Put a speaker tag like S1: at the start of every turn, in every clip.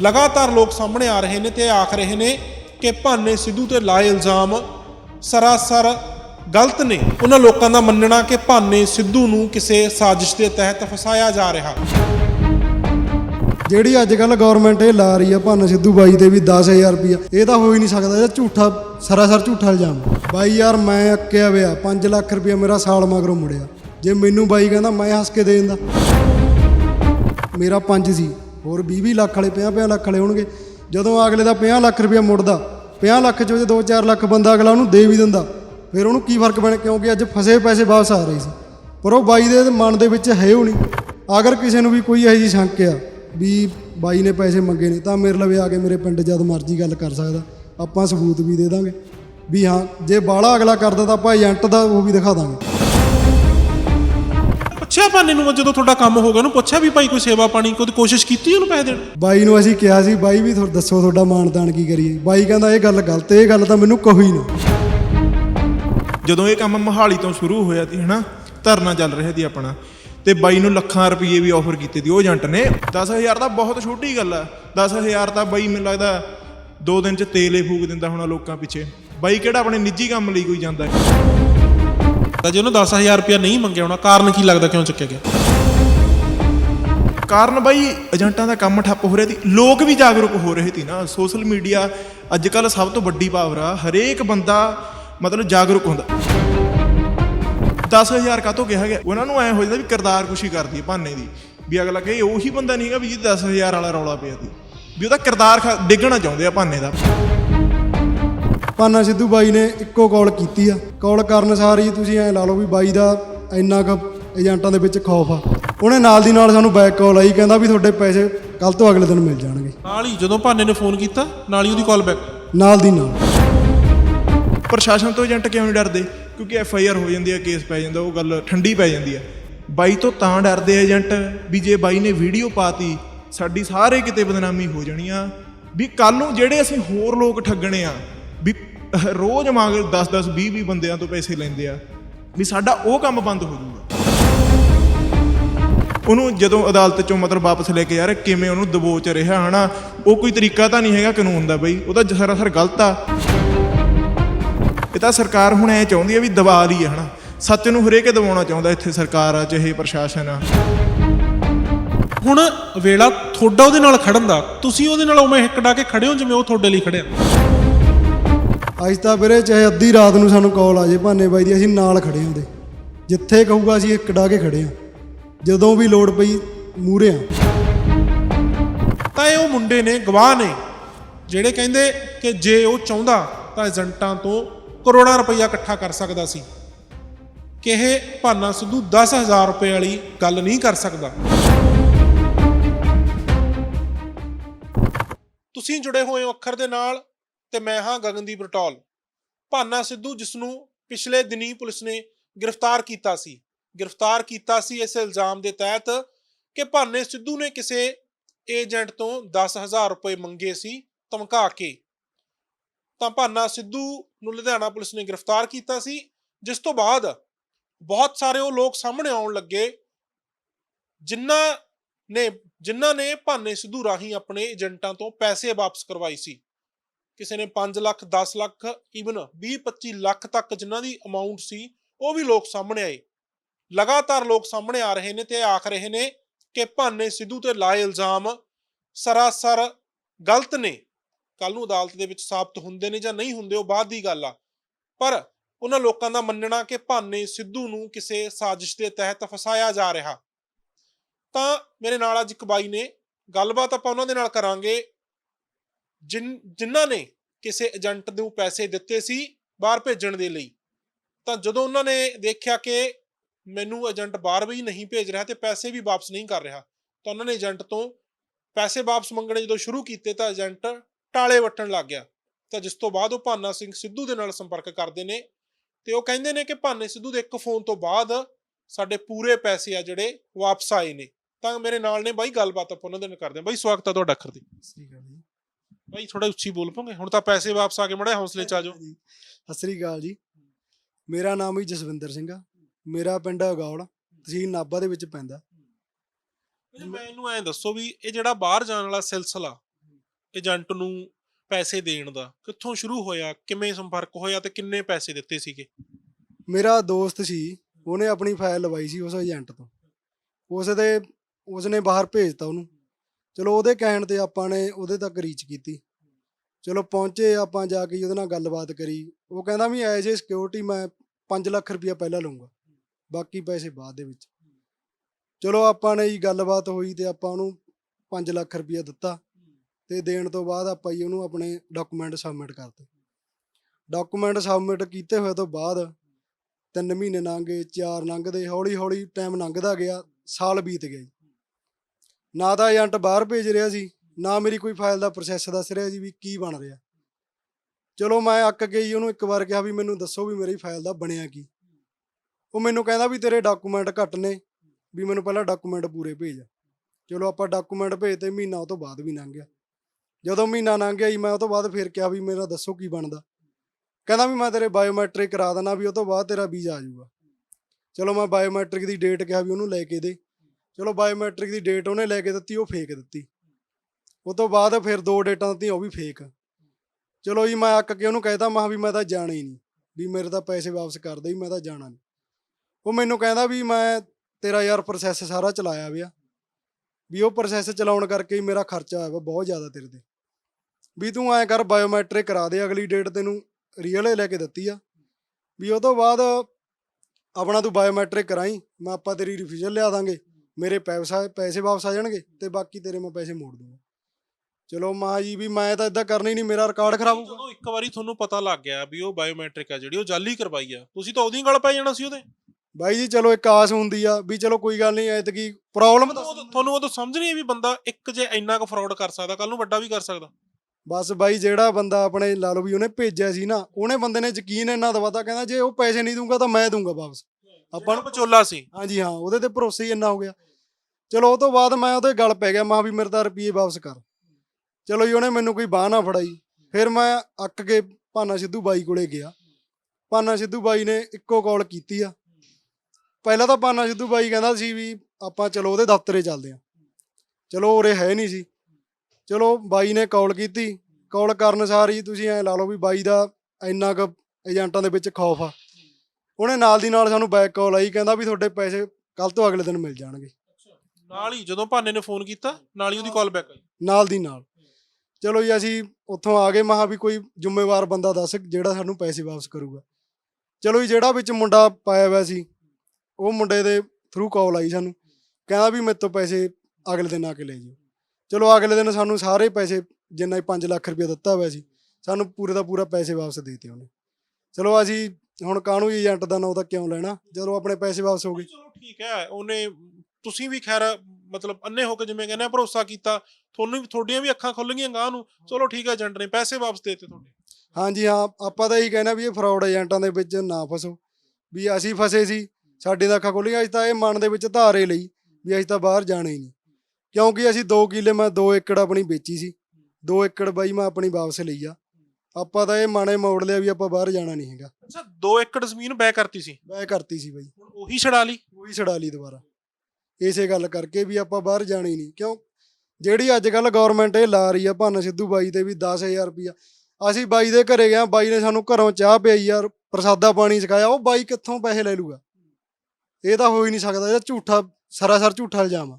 S1: ਲਗਾਤਾਰ ਲੋਕ ਸਾਹਮਣੇ ਆ ਰਹੇ ਨੇ ਤੇ ਆਖ ਰਹੇ ਨੇ ਕਿ ਭਾਨੇ ਸਿੱਧੂ ਤੇ ਲਾਏ ਇਲਜ਼ਾਮ ਸਰਾਸਰ ਗਲਤ ਨੇ। ਉਹਨਾਂ ਲੋਕਾਂ ਦਾ ਮੰਨਣਾ ਕਿ ਭਾਨੇ ਸਿੱਧੂ ਨੂੰ ਕਿਸੇ ਸਾਜ਼ਿਸ਼ ਦੇ ਤਹਿਤ ਫਸਾਇਆ ਜਾ ਰਿਹਾ।
S2: ਜਿਹੜੀ ਅੱਜ ਕੱਲ ਗਵਰਨਮੈਂਟ ਇਹ ਲਾ ਰਹੀ ਆ ਭਾਨ ਸਿੱਧੂ ਬਾਈ ਤੇ ਵੀ 10000 ਰੁਪਇਆ ਇਹ ਤਾਂ ਹੋ ਹੀ ਨਹੀਂ ਸਕਦਾ ਇਹ ਝੂਠਾ, ਸਰਾਸਰ ਝੂਠਾ ਇਲਜ਼ਾਮ। ਬਾਈ ਯਾਰ ਮੈਂ ਅੱਕਿਆ ਵਿਆ 5 ਲੱਖ ਰੁਪਇਆ ਮੇਰਾ ਸਾਲ ਮਗਰੋਂ ਮੁੜਿਆ। ਜੇ ਮੈਨੂੰ ਬਾਈ ਕਹਿੰਦਾ ਮੈਂ ਹੱਸ ਕੇ ਦੇ ਦਿੰਦਾ। ਮੇਰਾ 5 ਸੀ। ਹੋਰ 20 20 ਲੱਖ ਵਾਲੇ 50 50 ਲੱਖ ਵਾਲੇ ਹੋਣਗੇ। ਜਦੋਂ ਅਗਲੇ ਦਾ 50 ਲੱਖ ਰੁਪਇਆ ਮੁੜਦਾ 50 ਲੱਖ ਚੋਂ ਜੇ 2-4 ਲੱਖ ਬੰਦਾ ਅਗਲਾ ਉਹਨੂੰ ਦੇ ਵੀ ਦਿੰਦਾ। ਫਿਰ ਉਹਨੂੰ ਕੀ ਫ਼ਰਕ ਪੈਣਾ? ਕਿਉਂਕਿ ਅੱਜ ਫਸੇ ਪੈਸੇ ਵਾਪਸ ਆ ਰਹੇ ਸੀ। ਪਰ ਉਹ ਬਾਈ ਦੇ ਮਨ ਦੇ ਵਿੱਚ ਹੈ ਉਹ ਨਹੀਂ। ਅਗਰ ਕਿਸੇ ਨੂੰ ਵੀ ਕੋਈ ਇਹੋ ਜਿਹੀ ਸ਼ੰਕ ਆ ਵੀ ਬਾਈ ਨੇ ਪੈਸੇ ਮੰਗੇ ਨੇ, ਤਾਂ ਮੇਰੇ ਲਵੇ ਆ ਕੇ ਮੇਰੇ ਪਿੰਡ ਜਦ ਮਰਜ਼ੀ ਗੱਲ ਕਰ ਸਕਦਾ। ਆਪਾਂ ਸਬੂਤ ਵੀ ਦੇ ਦਾਂਗੇ। ਵੀ ਹਾਂ, ਜੇ ਬਾਲਾ ਅਗਲਾ ਕਰਦਾ ਤਾਂ ਆਪਾਂ ਏਜੰਟ ਦਾ ਉਹ ਵੀ ਦਿਖਾ ਦਾਂਗੇ।
S1: ਪੁੱਛਿਆ ਭਾਨੇ ਨੂੰ ਜਦੋਂ ਤੁਹਾਡਾ ਕੰਮ ਹੋ ਗਿਆ ਉਹਨੂੰ ਪੁੱਛਿਆ ਵੀ ਭਾਈ ਕੋਈ ਸੇਵਾ ਪਾਣੀ ਕੋਈ ਕੋਸ਼ਿਸ਼ ਕੀਤੀ ਉਹਨੂੰ ਪੈਸੇ ਦੇਣ?
S2: ਬਾਈ ਨੂੰ ਅਸੀਂ ਕਿਹਾ ਸੀ ਬਾਈ ਵੀ ਤੁਹਾਨੂੰ ਦੱਸੋ ਤੁਹਾਡਾ ਮਾਨਦਾਨ ਕੀ ਕਰੀਏ। ਬਾਈ ਕਹਿੰਦਾ ਇਹ ਗੱਲ ਗਲਤ ਇਹ ਗੱਲ ਤਾਂ ਮੈਨੂੰ ਕਹੋ ਹੀ ਨਾ।
S3: ਜਦੋਂ ਇਹ ਕੰਮ ਮਹਾਲੀ ਤੋਂ ਸ਼ੁਰੂ ਹੋਇਆ ਸੀ ਹਨਾ ਧਰਨਾ ਚੱਲ ਰਿਹਾ ਸੀ ਆਪਣਾ ਤੇ ਬਾਈ ਨੂੰ ਲੱਖਾਂ ਰੁਪਏ ਵੀ ਆਫਰ ਕੀਤੇ ਸੀ ਉਹ ਏਜੰਟ ਨੇ। 10000 ਤਾਂ ਬਹੁਤ ਛੋਟੀ ਗੱਲ ਆ। 10000 ਤਾਂ ਬਾਈ ਮੈਨੂੰ ਲੱਗਦਾ ਦੋ ਦਿਨ ਚ ਤੇਲ ਫੂਕ ਦਿੰਦਾ ਹੋਣਾ ਲੋਕਾਂ ਪਿੱਛੇ। ਬਾਈ ਕਿਹੜਾ ਆਪਣੇ ਨਿੱਜੀ ਕੰਮ ਲਈ ਕੋਈ ਜਾਂਦਾ? ਹੈ
S1: ਤਾਂ ਜੇ ਉਹਨੇ 10000 ਰੁਪਇਆ ਨਹੀਂ ਮੰਗਿਆ ਹੋਣਾ, ਕਾਰਨ ਕੀ ਲੱਗਦਾ ਕਿਉਂ ਚੱਕਿਆ ਗਿਆ?
S3: ਕਾਰਨ ਬਾਈ, ਏਜੰਟਾਂ ਦਾ ਕੰਮ ਠੱਪ ਹੋ ਰਿਹਾ ਸੀ। ਲੋਕ ਵੀ ਜਾਗਰੂਕ ਹੋ ਰਹੇ ਸੀ ਨਾ। ਸੋਸ਼ਲ ਮੀਡੀਆ ਅੱਜ ਕੱਲ ਸਭ ਤੋਂ ਵੱਡੀ ਪਾਵਰ ਆ। ਹਰੇਕ ਬੰਦਾ ਮਤਲਬ ਜਾਗਰੂਕ ਹੁੰਦਾ। 10000 ਕਾਹਤੋਂ ਕਿਹਾ ਗਿਆ? ਉਹਨਾਂ ਨੂੰ ਐ ਹੋ ਜਾਂਦਾ ਵੀ ਕਿਰਦਾਰ ਕੁਸ਼ੀ ਕਰਦੀ ਹੈ ਭਾਨੇ ਦੀ। ਵੀ ਅਗਲਾ ਕਹੇ, ਉਹੀ ਬੰਦਾ ਨਹੀਂ ਹੈਗਾ ਵੀ ਜੀ 10000 ਵਾਲਾ ਰੌਲਾ ਪਿਆ ਸੀ। ਵੀ ਉਹਦਾ ਕਿਰਦਾਰ ਡਿੱਗਣਾ ਚਾਹੁੰਦੇ ਆ ਭਾਨੇ ਦਾ।
S2: ਪਾਨਾ ਸਿੱਧੂ ਬਾਈ ਨੇ ਇੱਕੋ ਕਾਲ ਕੀਤੀ ਆ। ਕਾਲ ਕਰਨ ਸਾਰ ਹੀ ਤੁਸੀਂ ਐ ਲਾ ਲਓ ਵੀ ਬਾਈ ਦਾ ਇੰਨਾ ਕੁ ਏਜੰਟਾਂ ਦੇ ਵਿੱਚ ਖੌਫ ਆ। ਉਹਨੇ ਨਾਲ ਦੀ ਨਾਲ ਸਾਨੂੰ ਬੈਕ ਕਾਲ ਆਈ ਕਹਿੰਦਾ ਵੀ ਤੁਹਾਡੇ ਪੈਸੇ ਕੱਲ ਤੋਂ ਅਗਲੇ ਦਿਨ ਮਿਲ ਜਾਣਗੇ।
S1: ਨਾਲ ਹੀ ਜਦੋਂ ਭਾਨੇ ਨੇ ਫੋਨ ਕੀਤਾ ਨਾਲ ਹੀ ਉਹਦੀ ਕਾਲ ਬੈਕ
S2: ਨਾਲ ਦੀ ਨਾਲ।
S3: ਪ੍ਰਸ਼ਾਸਨ ਤੋਂ ਏਜੰਟ ਕਿਉਂ ਨਹੀਂ ਡਰਦੇ? ਕਿਉਂਕਿ ਐਫ ਆਈ ਆਰ ਹੋ ਜਾਂਦੀ ਹੈ ਕੇਸ ਪੈ ਜਾਂਦਾ ਉਹ ਗੱਲ ਠੰਡੀ ਪੈ ਜਾਂਦੀ ਹੈ ਬਾਈ ਤੋਂ ਤਾਂ ਡਰਦੇ ਆ ਏਜੰਟ ਵੀ ਜੇ ਬਾਈ ਨੇ ਵੀਡੀਓ ਪਾਤੀ ਸਾਡੀ ਸਾਰੇ ਕਿਤੇ ਬਦਨਾਮੀ ਹੋ ਜਾਣੀ ਆ। ਵੀ ਕੱਲ ਨੂੰ ਜਿਹੜੇ ਅਸੀਂ ਹੋਰ ਲੋਕ ਠੱਗਣੇ ਆ ਵੀ ਰੋਜ਼ ਮੰਗ 10 10 20 20 ਬੰਦਿਆਂ ਤੋਂ ਪੈਸੇ ਲੈਂਦੇ ਆ ਵੀ ਸਾਡਾ ਉਹ ਕੰਮ ਬੰਦ ਹੋ ਜਾਊਗਾ। ਉਹਨੂੰ ਜਦੋਂ ਅਦਾਲਤ ਚੋਂ ਮਤਲਬ ਵਾਪਸ ਲੈ ਕੇ ਯਾਰ ਕਿਵੇਂ ਉਹਨੂੰ ਦਬੋਚ ਰਿਹਾ ਹਨਾ, ਉਹ ਕੋਈ ਤਰੀਕਾ ਤਾਂ ਨਹੀਂ ਹੈਗਾ ਕਾਨੂੰਨ ਦਾ ਬਈ, ਉਹ ਤਾਂ ਸਰਾਸਰ ਗਲਤ ਆ। ਇਹ ਤਾਂ ਸਰਕਾਰ ਹੁਣ ਐ ਚਾਹੁੰਦੀ ਹੈ ਵੀ ਦਬਾ ਲਈ ਹੈ ਹਨਾ। ਸੱਚ ਨੂੰ ਹਰੇਕ ਦਬਾਉਣਾ ਚਾਹੁੰਦਾ ਇੱਥੇ ਸਰਕਾਰ ਆ, ਚਾਹੇ ਪ੍ਰਸ਼ਾਸਨ ਆ।
S1: ਹੁਣ ਵੇਲਾ ਤੁਹਾਡਾ ਉਹਦੇ ਨਾਲ ਖੜਨ ਦਾ, ਤੁਸੀਂ ਉਹਦੇ ਨਾਲ ਉਵੇਂ ਹਿੱਕ ਕੇ ਖੜੇ ਹੋ ਜਿਵੇਂ ਉਹ ਤੁਹਾਡੇ ਲਈ ਖੜਿਆ
S2: ਅੱਜ ਤਾਂ ਵੀਰੇ ਚਾਹੇ ਅੱਧੀ ਰਾਤ ਨੂੰ ਸਾਨੂੰ ਕਾਲ ਆ ਜੇ ਭਾਨੇ ਬਾਈ ਦੀ, ਅਸੀਂ ਨਾਲ ਖੜੇ ਹੁੰਦੇ ਜਿੱਥੇ ਕਹੂਗਾ ਅਸੀਂ ਇੱਕ ਡਾ ਕੇ ਖੜੇ ਹਾਂ। ਜਦੋਂ ਵੀ ਲੋੜ ਪਈ ਮੂਰੇ ਆ
S1: ਤਾਂ ਇਹ ਉਹ ਮੁੰਡੇ ਨੇ, ਗਵਾਹ ਨੇ, ਜਿਹੜੇ ਕਹਿੰਦੇ ਕਿ ਜੇ ਉਹ ਚਾਹੁੰਦਾ ਤਾਂ ਏਜੰਟਾਂ ਤੋਂ ਕਰੋੜਾਂ ਰੁਪਈਆ ਇਕੱਠਾ ਕਰ ਸਕਦਾ ਸੀ। ਕਿ ਇਹ ਭਾਨਾ ਸਿੱਧੂ 10000 ਰੁਪਏ ਵਾਲੀ ਗੱਲ ਨਹੀਂ ਕਰ ਸਕਦਾ। ਤੁਸੀਂ ਜੁੜੇ ਹੋਏ ਹੋ ਅੱਖਰ ਦੇ ਨਾਲ। ਤੇ ਮੈਂ ਹਾਂ ਗਗਨਦੀਪ ਰਟੌਲ। ਭਾਨਾ ਸਿੱਧੂ ਜਿਸ ਨੂੰ ਪਿਛਲੇ ਦਿਨੀ ਪੁਲਿਸ ਨੇ ਗ੍ਰਿਫਤਾਰ ਕੀਤਾ ਸੀ। ਗ੍ਰਿਫਤਾਰ ਕੀਤਾ ਸੀ ਇਸ ਇਲਜ਼ਾਮ ਦੇ ਤਹਿਤ ਕਿ ਭਾਨੇ ਸਿੱਧੂ ਨੇ ਕਿਸੇ ਏਜੰਟ ਤੋਂ 10000 ਰੁਪਏ ਮੰਗੇ ਸੀ ਧਮਕਾ ਕੇ। ਤਾਂ ਭਾਨਾ ਸਿੱਧੂ ਨੂੰ ਲੁਧਿਆਣਾ ਪੁਲਿਸ ਨੇ ਗ੍ਰਿਫਤਾਰ ਕੀਤਾ ਸੀ, ਜਿਸ ਤੋਂ ਬਾਅਦ ਬਹੁਤ ਸਾਰੇ ਉਹ ਲੋਕ ਸਾਹਮਣੇ ਆਉਣ ਲੱਗੇ ਜਿਨ੍ਹਾਂ ਨੇ ਜਿਨ੍ਹਾਂ ਨੇ ਭਾਨੇ ਸਿੱਧੂ ਰਾਹੀਂ ਆਪਣੇ ਏਜੰਟਾਂ ਤੋਂ ਪੈਸੇ ਵਾਪਸ ਕਰਵਾਈ ਸੀ। ਕਿਸੇ ਨੇ 5 ਲੱਖ 10 ਲੱਖ ਈਵਨ 20 25 ਲੱਖ ਤੱਕ ਜਿਨ੍ਹਾਂ ਦੀ ਅਮਾਉਂਟ ਸੀ, ਉਹ ਵੀ ਲੋਕ ਸਾਹਮਣੇ ਆਏ। ਲਗਾਤਾਰ ਲੋਕ ਸਾਹਮਣੇ ਆ ਰਹੇ ਨੇ ਤੇ ਆਖ ਰਹੇ ਨੇ ਕਿ ਭਾਨੇ ਸਿੱਧੂ ਤੇ ਲਾਏ ਇਲਜ਼ਾਮ ਸਰਾਸਰ ਗਲਤ ਨੇ। ਕੱਲ ਨੂੰ ਅਦਾਲਤ ਦੇ ਵਿੱਚ ਸਾਬਤ ਹੁੰਦੇ ਨੇ ਜਾਂ ਨਹੀਂ ਹੁੰਦੇ, ਉਹ ਬਾਅਦ ਦੀ ਗੱਲ ਆ। ਪਰ ਉਹਨਾਂ ਲੋਕਾਂ ਦਾ ਮੰਨਣਾ ਕਿ ਭਾਨੇ ਸਿੱਧੂ ਨੂੰ ਕਿਸੇ ਸਾਜ਼ਿਸ਼ ਦੇ ਤਹਿਤ ਫਸਾਇਆ ਜਾ ਰਿਹਾ। ਤਾਂ ਮੇਰੇ ਨਾਲ ਅੱਜ ਇੱਕ ਬਾਈ ਨੇ, ਗੱਲਬਾਤ ਆਪਾਂ ਉਹਨਾਂ ਦੇ ਨਾਲ ਕਰਾਂਗੇ। ਜਿਨ੍ਹਾਂ ਨੇ ਕਿਸੇ ਏਜੰਟ ਨੂੰ ਪੈਸੇ ਦਿੱਤੇ ਸੀ ਬਾਹਰ ਭੇਜਣ ਦੇ ਲਈ, ਤਾਂ ਜਦੋਂ ਉਹਨਾਂ ਨੇ ਦੇਖਿਆ ਕਿ ਮੈਨੂੰ ਏਜੰਟ ਬਾਹਰ ਵੀ ਨਹੀਂ ਭੇਜ ਰਿਹਾ ਤੇ ਪੈਸੇ ਵੀ ਵਾਪਸ ਨਹੀਂ ਕਰ ਰਿਹਾ, ਤਾਂ ਉਹਨਾਂ ਨੇ ਏਜੰਟ ਤੋਂ ਪੈਸੇ ਵਾਪਸ ਮੰਗਣੇ ਜਦੋਂ ਸ਼ੁਰੂ ਕੀਤੇ ਤਾਂ ਏਜੰਟ ਟਾਲੇ ਵੱਟਣ ਲੱਗ ਗਿਆ। ਤਾਂ ਜਿਸ ਤੋਂ ਬਾਅਦ ਉਹ ਭਾਨਾ ਸਿੰਘ ਸਿੱਧੂ ਦੇ ਨਾਲ ਸੰਪਰਕ ਕਰਦੇ ਨੇ ਤੇ ਉਹ ਕਹਿੰਦੇ ਨੇ ਕਿ ਭਾਨੇ ਸਿੱਧੂ ਦੇ ਇੱਕ ਫੋਨ ਤੋਂ ਬਾਅਦ ਸਾਡੇ ਪੂਰੇ ਪੈਸੇ ਆ ਜਿਹੜੇ ਵਾਪਸ ਆਏ ਨੇ। ਤਾਂ ਮੇਰੇ ਨਾਲ ਨੇ ਬਾਈ, ਗੱਲਬਾਤ ਆਪਾਂ ਉਹਨਾਂ ਦੇ ਨਾਲ ਕਰਦੇ ਹਾਂ। ਬਾਈ, ਸਵਾਗਤ ਆ ਤੁਹਾਡਾ ਅੱਖਰ ਦੀ ਬਾਈ ਥੋੜਾ ਉੱਚੀ ਬੋਲ ਪੋਗੇ ਹੁਣ ਤਾਂ ਪੈਸੇ ਵਾਪਸ ਆ ਕੇ ਮੜੇ ਹੌਸਲੇ ਚ ਆ ਜਾਓ।
S2: ਸਤਿ ਸ੍ਰੀ ਅਕਾਲ ਜੀ। ਮੇਰਾ ਨਾਮ ਹੀ ਜਸਵਿੰਦਰ ਸਿੰਘ ਆ। ਮੇਰਾ ਪਿੰਡ ਅਗੌਲ ਤਹਿਸੀਲ ਨਾਭਾ ਦੇ ਵਿੱਚ ਪੈਂਦਾ।
S1: ਮੈਨੂੰ ਐਂ ਦੱਸੋ ਵੀ ਇਹ ਜਿਹੜਾ ਬਾਹਰ ਜਾਣ ਵਾਲਾ ਸਿਲਸਿਲਾ ਏਜੰਟ ਨੂੰ ਪੈਸੇ ਦੇਣ ਦਾ ਕਿੱਥੋਂ ਸ਼ੁਰੂ ਹੋਇਆ? ਕਿਵੇਂ ਸੰਪਰਕ ਹੋਇਆ ਤੇ ਕਿੰਨੇ ਪੈਸੇ ਦਿੱਤੇ ਸੀਗੇ?
S2: ਮੇਰਾ ਦੋਸਤ ਸੀ ਉਹਨੇ ਆਪਣੀ ਫਾਈਲ ਲਵਾਈ ਸੀ ਉਸ ਏਜੰਟ ਤੋਂ। ਉਸ ਦੇ ਉਸਨੇ ਬਾਹਰ ਭੇਜਤਾ ਉਹਨੂੰ। ਚਲੋ ਉਹਦੇ ਕਹਿਣ ਤੇ ਆਪਾਂ ਨੇ ਉਹਦੇ ਤੱਕ ਰੀਚ ਕੀਤੀ। ਚਲੋ ਪਹੁੰਚੇ ਆਪਾਂ ਜਾ ਕੇ ਉਹਦੇ ਨਾਲ ਗੱਲਬਾਤ ਕਰੀ। ਉਹ ਕਹਿੰਦਾ ਵੀ ਐਜ਼ ਏ ਸਿਕਿਉਰਿਟੀ ਮੈਂ 5 ਲੱਖ ਰੁਪਇਆ ਪਹਿਲਾਂ ਲਵਾਂਗਾ ਬਾਕੀ ਪੈਸੇ ਬਾਅਦ ਦੇ ਵਿੱਚ। ਚਲੋ ਆਪਾਂ ਨੇ ਜੀ ਗੱਲਬਾਤ ਹੋਈ ਤੇ ਆਪਾਂ ਉਹਨੂੰ 5 ਲੱਖ ਰੁਪਇਆ ਦਿੱਤਾ ਤੇ ਦੇਣ ਤੋਂ ਬਾਅਦ ਆਪਾਂ ਜੀ ਉਹਨੂੰ ਆਪਣੇ ਡਾਕੂਮੈਂਟ ਸਬਮਿਟ ਕਰਤੇ। ਡਾਕੂਮੈਂਟ ਸਬਮਿਟ ਕੀਤੇ ਹੋਏ ਤੋਂ ਬਾਅਦ ਤਿੰਨ ਮਹੀਨੇ ਲੰਘੇ ਚਾਰ ਲੰਘਦੇ ਹੌਲੀ ਹੌਲੀ ਟਾਈਮ ਲੰਘਦਾ ਗਿਆ, ਸਾਲ ਬੀਤ ਗਿਆ ਜੀ। ਨਾ ਤਾਂ ਏਜੰਟ ਬਾਹਰ ਭੇਜ ਰਿਹਾ ਸੀ, ਨਾ ਮੇਰੀ ਕੋਈ ਫਾਈਲ ਦਾ ਪ੍ਰੋਸੈਸ ਦੱਸ ਰਿਹਾ ਜੀ ਵੀ ਕੀ ਬਣ ਰਿਹਾ। ਚਲੋ ਮੈਂ ਅੱਕ ਕੇ ਜੀ ਉਹਨੂੰ ਇੱਕ ਵਾਰ ਕਿਹਾ ਵੀ ਮੈਨੂੰ ਦੱਸੋ ਵੀ ਮੇਰੀ ਫਾਈਲ ਦਾ ਬਣਿਆ ਕੀ। ਉਹ ਮੈਨੂੰ ਕਹਿੰਦਾ ਵੀ ਤੇਰੇ ਡਾਕੂਮੈਂਟ ਘੱਟ ਨੇ, ਵੀ ਮੈਨੂੰ ਪਹਿਲਾਂ ਡਾਕੂਮੈਂਟ ਪੂਰੇ ਭੇਜ। ਚਲੋ ਆਪਾਂ ਡਾਕੂਮੈਂਟ ਭੇਜ ਤੇ ਮਹੀਨਾ ਉਹ ਤੋਂ ਬਾਅਦ ਵੀ ਲੰਘ ਗਿਆ। ਜਦੋਂ ਮਹੀਨਾ ਲੰਘ ਗਿਆ ਜੀ, ਮੈਂ ਉਹ ਤੋਂ ਬਾਅਦ ਫਿਰ ਕਿਹਾ ਵੀ ਮੇਰਾ ਦੱਸੋ ਕੀ ਬਣਦਾ। ਕਹਿੰਦਾ ਵੀ ਮੈਂ ਤੇਰੇ ਬਾਇਓਮੈਟ੍ਰਿਕ ਕਰਾ ਦੇਣਾ ਵੀ ਉਹ ਤੋਂ ਬਾਅਦ ਤੇਰਾ ਵੀਜ਼ਾ ਆ ਜਾਊਗਾ। ਚਲੋ ਮੈਂ ਬਾਇਓਮੈਟ੍ਰਿਕ ਦੀ ਡੇਟ ਕਿਹਾ ਵੀ ਉਹਨੂੰ ਲੈ ਕੇ ਦੇ। ਚਲੋ ਬਾਇਓਮੈਟ੍ਰਿਕ ਦੀ ਡੇਟ ਉਹਨੇ ਲੈ ਕੇ ਦਿੱਤੀ, ਉਹ ਫੇਕ ਦਿੱਤੀ। ਉਹ ਤੋਂ ਬਾਅਦ ਫਿਰ ਦੋ ਡੇਟਾਂ ਦਿੱਤੀਆਂ, ਉਹ ਵੀ ਫੇਕ ਚਲੋ ਜੀ, ਮੈਂ ਅੱਕ ਕੇ ਉਹਨੂੰ ਕਹਿਤਾ, ਮੈਂ ਕਿਹਾ ਵੀ ਮੈਂ ਤਾਂ ਜਾਣਾ ਹੀ ਨਹੀਂ। ਵੀ ਮੇਰੇ ਤਾਂ ਪੈਸੇ ਵਾਪਸ ਕਰ ਦੇ ਮੈਂ ਤਾਂ ਜਾਣਾ ਨਹੀਂ। ਉਹ ਮੈਨੂੰ ਕਹਿੰਦਾ ਵੀ ਮੈਂ ਤੇਰਾ ਯਾਰ ਪ੍ਰੋਸੈਸ ਸਾਰਾ ਚਲਾਇਆ ਵਿਆ ਵੀ ਉਹ ਪ੍ਰੋਸੈਸ ਚਲਾਉਣ ਕਰਕੇ ਹੀ ਮੇਰਾ ਖਰਚਾ ਹੋਇਆ ਵਾ, ਬਹੁਤ ਜ਼ਿਆਦਾ ਤੇਰੇ ਤੇ। ਵੀ ਤੂੰ ਐਂ ਕਰ ਬਾਇਓਮੈਟ੍ਰਿਕ ਕਰਾ ਦੇ, ਅਗਲੀ ਡੇਟ ਤੈਨੂੰ ਰੀਅਲ ਲੈ ਕੇ ਦਿੱਤੀ ਆ। ਵੀ ਉਹ ਤੋਂ ਬਾਅਦ ਆਪਣਾ ਤੂੰ ਬਾਇਓਮੈਟ੍ਰਿਕ ਕਰਾਈ, ਮੈਂ ਆਪਾਂ ਤੇਰੀ ਰਿਫਿਊਜ਼ਲ ਲਿਆ ਦਾਂਗੇ। ਮੇਰੇ ਪੈਸਾ ਪੈਸੇ ਵਾਪਸ ਆ ਜਾਣਗੇ ਤੇ ਬਾਕੀ ਤੇਰੇ ਮੈਂ ਪੈਸੇ ਮੋੜ ਦੂੰਗਾ। ਚਲੋ ਮਾਂ ਜੀ ਵੀ ਮੈਂ ਤਾਂ ਇਦਾਂ ਕਰਨਾ ਹੀ ਨਹੀਂ ਮੇਰਾ ਰਿਕਾਰਡ ਖਰਾਬ ਹੋਊਗਾ
S1: ਜਦੋਂ ਇੱਕ ਵਾਰੀ ਤੁਹਾਨੂੰ ਪਤਾ ਲੱਗ ਗਿਆ ਵੀ ਉਹ ਬਾਇਓਮੈਟ੍ਰਿਕ ਆ ਜਿਹੜੀ ਉਹ ਜਾਲੀ ਕਰਵਾਈ ਆ ਤੁਸੀਂ ਤਾਂ ਉਹਦੀ ਗੱਲ ਪੈ ਜਾਣਾ ਸੀ ਉਹਦੇ?
S2: ਬਾਈ ਜੀ ਚਲੋ ਇੱਕ ਆਸ ਹੁੰਦੀ ਆ ਵੀ ਚਲੋ ਕੋਈ ਗੱਲ ਨਹੀਂ ਐਤਕੀ ਪ੍ਰੋਬਲਮ ਤਾਂ
S1: ਤੁਹਾਨੂੰ ਤੁਹਾਨੂੰ ਉਦੋਂ ਸਮਝ ਨਹੀਂ ਆਈ ਵੀ ਬੰਦਾ ਇੱਕ ਜੇ ਇੰਨਾ ਕੁ ਫਰਾਡ ਕਰ ਸਕਦਾ ਕੱਲ ਨੂੰ ਵੱਡਾ ਵੀ ਕਰ ਸਕਦਾ?
S2: ਬਸ ਬਾਈ ਜਿਹੜਾ ਬੰਦਾ ਆਪਣੇ ਲਾ ਲਓ ਵੀ ਉਹਨੇ ਭੇਜਿਆ ਸੀ ਨਾ ਉਹਨੇ ਬੰਦੇ ਨੇ ਯਕੀਨ ਇੰਨਾ ਦਵਾਤਾ ਕਹਿੰਦਾ ਜੇ ਉਹ ਪੈਸੇ ਨਹੀਂ ਦੂੰਗਾ ਤਾਂ ਮੈਂ ਦੂੰਗਾ ਵਾਪਸ।
S1: ਆਪਾਂ ਨੂੰ ਪਚੋਲਾ ਸੀ।
S2: ਹਾਂਜੀ ਹਾਂ ਉਹਦੇ ਤੇ ਭਰੋਸਾ ਹੀ ਇੰਨਾ ਹੋ ਗਿਆ। ਚਲੋ, ਉਹ ਤੋਂ ਬਾਅਦ ਮੈਂ ਉਹਦੇ ਗਲ ਪੈ ਗਿਆ, ਮੈਂ ਵੀ ਮੇਰੇ ਤਾਂ ਰੁਪਏ ਵਾਪਸ ਕਰ। ਚਲੋ ਜੀ, ਉਹਨੇ ਮੈਨੂੰ ਕੋਈ ਬਾਹ ਨਾ ਫੜਾਈ। ਫਿਰ ਮੈਂ ਅੱਕ ਕੇ ਭਾਨਾ ਸਿੱਧੂ ਬਾਈ ਕੋਲੇ ਗਿਆ। ਭਾਨਾ ਸਿੱਧੂ ਬਾਈ ਨੇ ਇੱਕੋ ਕਾਲ ਕੀਤੀ ਆ। ਪਹਿਲਾਂ ਤਾਂ ਭਾਨਾ ਸਿੱਧੂ ਬਾਈ ਕਹਿੰਦਾ ਸੀ ਵੀ ਆਪਾਂ ਚਲੋ ਉਹਦੇ ਦਫ਼ਤਰੇ ਚੱਲਦੇ ਆ ਚਲੋ, ਉਰੇ ਹੈ ਨਹੀਂ ਸੀ। ਚਲੋ, ਬਾਈ ਨੇ ਕਾਲ ਕੀਤੀ। ਕਾਲ ਕਰਨ ਸਾਰ ਹੀ ਤੁਸੀਂ ਐ ਲਾ ਲਓ ਵੀ ਬਾਈ ਦਾ ਇੰਨਾ ਕੁ ਏਜੰਟਾਂ ਦੇ ਵਿੱਚ ਖੌਫ ਆ। ਉਹਨੇ ਨਾਲ ਦੀ ਨਾਲ ਸਾਨੂੰ ਬੈਕ ਕਾਲ ਆਈ, ਕਹਿੰਦਾ ਵੀ ਤੁਹਾਡੇ ਪੈਸੇ ਕੱਲ ਤੋਂ ਅਗਲੇ ਦਿਨ ਮਿਲ ਜਾਣਗੇ।
S1: ਨਾਲ ਹੀ ਜਦੋਂ ਭਾਨੇ ਨੇ ਫੋਨ ਕੀਤਾ ਨਾਲ ਹੀ ਉਹਦੀ ਕਾਲ ਬੈਕ ਆਈ।
S2: ਨਾਲ ਦੀ ਨਾਲ। ਚਲੋ ਜੀ ਅਸੀਂ ਉੱਥੋਂ ਆ ਗਏ। ਮਹਾ ਵੀ ਕੋਈ ਜ਼ਿੰਮੇਵਾਰ ਬੰਦਾ ਦੱਸ ਜਿਹੜਾ ਸਾਨੂੰ ਪੈਸੇ ਵਾਪਸ ਕਰੂਗਾ। ਚਲੋ ਜੀ ਜਿਹੜਾ ਵਿੱਚ ਮੁੰਡਾ ਪਾਇਆ ਹੋਇਆ ਸੀ ਉਹ ਮੁੰਡੇ ਦੇ ਥਰੂ ਕਾਲ ਆਈ ਸਾਨੂੰ। ਕਹਿੰਦਾ ਵੀ ਮੇਰੇ ਤੋਂ ਪੈਸੇ ਅਗਲੇ ਦਿਨ ਆ ਕੇ ਲੈ ਜਿਓ। ਚਲੋ ਅਗਲੇ ਦਿਨ ਸਾਨੂੰ ਸਾਰੇ ਪੈਸੇ ਜਿੰਨਾ ਹੀ 5 ਲੱਖ ਰੁਪਏ ਦਿੱਤਾ ਹੋਇਆ ਸੀ ਸਾਨੂੰ ਪੂਰੇ ਦਾ ਪੂਰਾ ਪੈਸੇ ਵਾਪਸ ਦੇ ਦਿੱਤੇ ਉਹਨੇ। ਚਲੋ ਅਸੀਂ ਹੁਣ ਕਾਹਨੂੰ ਏਜੰਟ ਦਾ ਨਾਂ ਤਾਂ ਕਿਉਂ ਲੈਣਾ? ਜਦੋਂ ਆਪਣੇ ਪੈਸੇ ਵਾਪਸ ਹੋ ਗਏ।
S1: ਚਲੋ ਠੀਕ ਹੈ। ਉਹਨੇ ਤੁਸੀਂ ਵੀ ਖੈਰ ਮਤਲਬ ਅੰਨੇ ਹੋ ਕੇ ਜਿਵੇਂ ਕਹਿੰਦੇ ਆ ਭਰੋਸਾ ਕੀਤਾ ਤੁਹਾਨੂੰ ਵੀ ਤੁਹਾਡੀਆਂ ਵੀ ਅੱਖਾਂ ਖੁੱਲ ਗਈਆਂ ਗਾਂ ਨੂੰ ਚਲੋ ਠੀਕ ਹੈ ਏਜੰਟ ਨੇ ਪੈਸੇ ਵਾਪਸ ਦੇ ਦਿੱਤੇ ਤੁਹਾਡੇ।
S2: ਹਾਂਜੀ ਹਾਂ ਆਪਾਂ ਤਾਂ ਇਹੀ ਕਹਿਣਾ ਵੀ ਇਹ ਫਰਾਡ ਏਜੰਟਾਂ ਦੇ ਵਿੱਚ ਨਾ ਫਸੋ। ਵੀ ਅਸੀਂ ਫਸੇ ਸੀ ਸਾਡੇ ਤਾਂ ਅੱਖਾਂ ਖੁੱਲੀਆਂ ਅਸੀਂ ਤਾਂ ਇਹ ਮਨ ਦੇ ਵਿੱਚ ਧਾਰੇ ਲਈ ਵੀ ਅਸੀਂ ਤਾਂ ਬਾਹਰ ਜਾਣਾ ਹੀ ਨਹੀਂ। ਕਿਉਂਕਿ ਅਸੀਂ 2 ਕਿੱਲੇ ਮੈਂ 2 ਏਕੜ ਆਪਣੀ ਵੇਚੀ ਸੀ। 2 ਏਕੜ ਬਾਈ ਮੈਂ ਆਪਣੀ ਵਾਪਸ ਲਈ ਆ। ਆਪਾਂ ਤਾਂ ਇਹ ਮਾਣੇ ਮੋੜ ਲਿਆ ਵੀ ਆਪਾਂ ਬਾਹਰ ਜਾਣਾ ਨਹੀਂ ਹੈਗਾ।
S1: ਅੱਛਾ 2 ਏਕੜ ਜ਼ਮੀਨ ਬੈ ਕਰਤੀ ਸੀ।
S2: ਮੈਂ ਕਰਤੀ ਸੀ ਬਾਈ।
S1: ਹੁਣ ਉਹੀ ਛਡਾ ਲਈ।
S2: ਉਹੀ ਛਡਾ ਲਈ ਦੁਬਾਰਾ। ਇਸੇ ਗੱਲ ਕਰਕੇ ਵੀ ਆਪਾਂ ਬਾਹਰ ਜਾਣਾ ਨਹੀਂ। ਕਿਉਂ? ਜਿਹੜੀ ਅੱਜ ਕੱਲ ਗਵਰਨਮੈਂਟ ਇਹ ਲਾ ਰਹੀ ਆ ਭਾਨਾ ਸਿੱਧੂ ਬਾਈ ਤੇ ਵੀ 10000 ਰੁਪਿਆ ਅਸੀਂ ਬਾਈ ਦੇ ਘਰੇ ਗਏ ਬਾਈ ਨੇ ਸਾਨੂੰ ਘਰੋਂ ਚਾਹ ਪਿਆਈ ਯਾਰ ਪ੍ਰਸਾਦਾ ਪਾਣੀ ਸਿਖਾਇਆ ਉਹ ਬਾਈ ਕਿੱਥੋਂ ਪੈਸੇ ਲੈ ਲੂਗਾ? ਇਹ ਤਾਂ ਹੋ ਹੀ ਨਹੀਂ ਸਕਦਾ ਇਹ ਝੂਠਾ ਸਰਾਸਰ ਝੂਠਾ ਇਲਜ਼ਾਮ ਆ।